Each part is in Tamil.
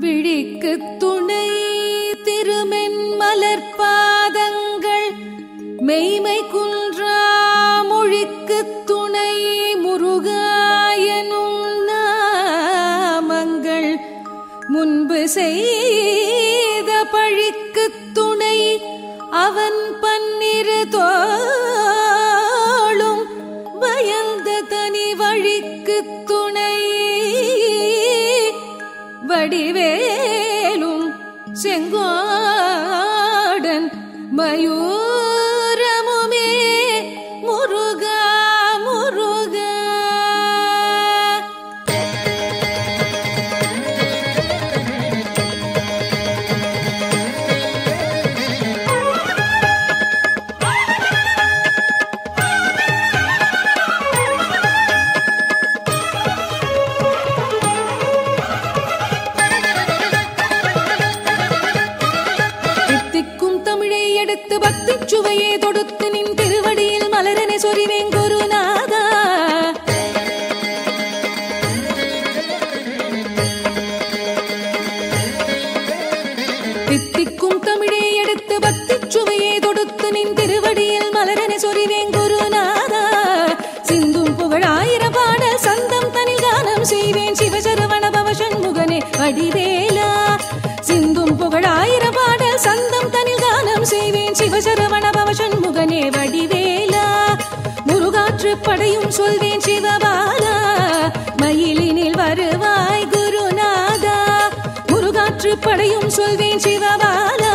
விழிக்கு துணை திருமென் மலர்பாதங்கள் மெய்மை குன்றா மொழிக்கு துணை முருகாயனும் நாமங்கள். முன்பு செய்த பழிக்கு துணை அவன் பன்னிரு தோ செங்கோடன் மயூ செய்வேன் சிவசரவண பவசண்முகனே வடிவேலா. சிந்தும் புகழாயிர பாடல் சந்தம் தனில் கானம் செய்வேன் சிவசரவண பவசண்முகனே வடிவேலா. முருகாற்று படையும் சொல்வேன் சிவபாலா. மயிலினில் வருவாய் குருநாதா. முருகாற்று படையும் சொல்வேன் சிவபாலா.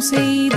sei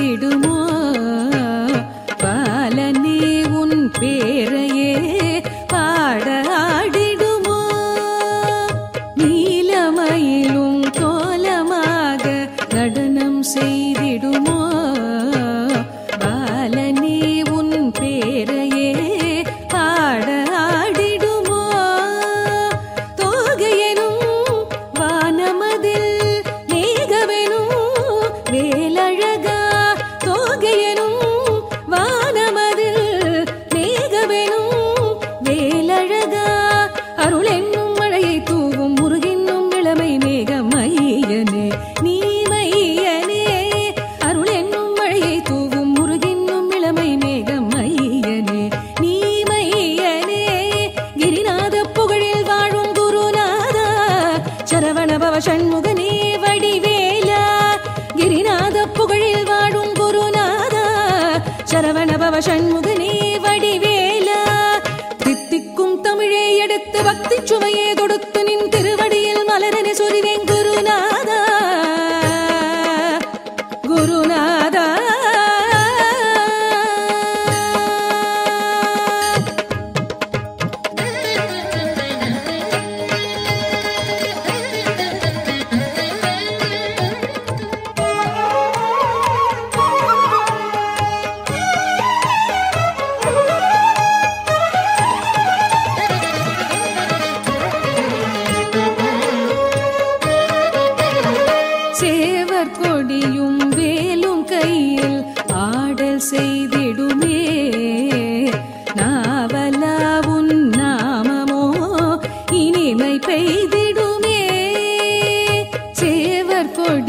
சரவணபவ சண்முகனே வடிவேலா கிரிநாத புகழில் வாழும் குருநாதா சரவணபவ சண்முகனே வடிவேலா தித்திக்கும் தமிழை எடுத்து பக்தி சுவையை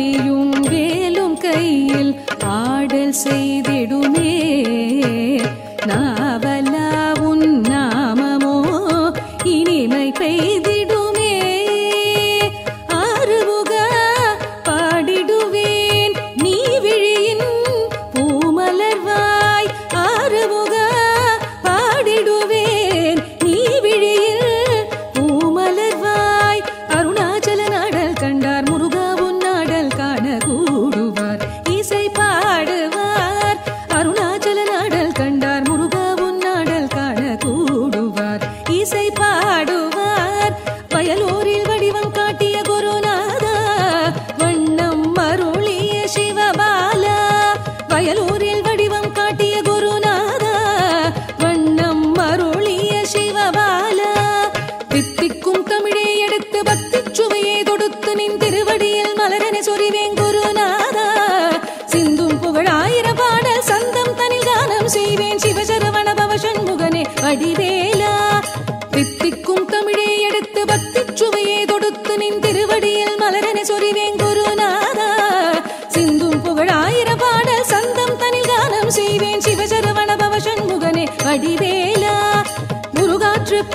ஆதியும் வேலும் கையில் ஆடல் செய்திடும்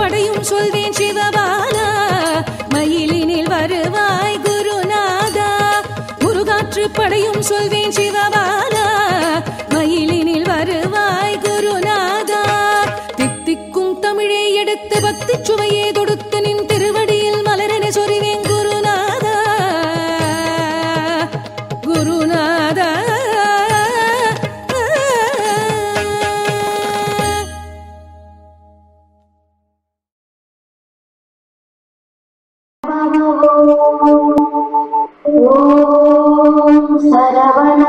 படையும் சொல்வேன் சிவபாலா. மயிலினில் வருவாய் குருநாதா. முருகாற்று படையும் சொல்வேன் சிவபாலா. ॐ शरवण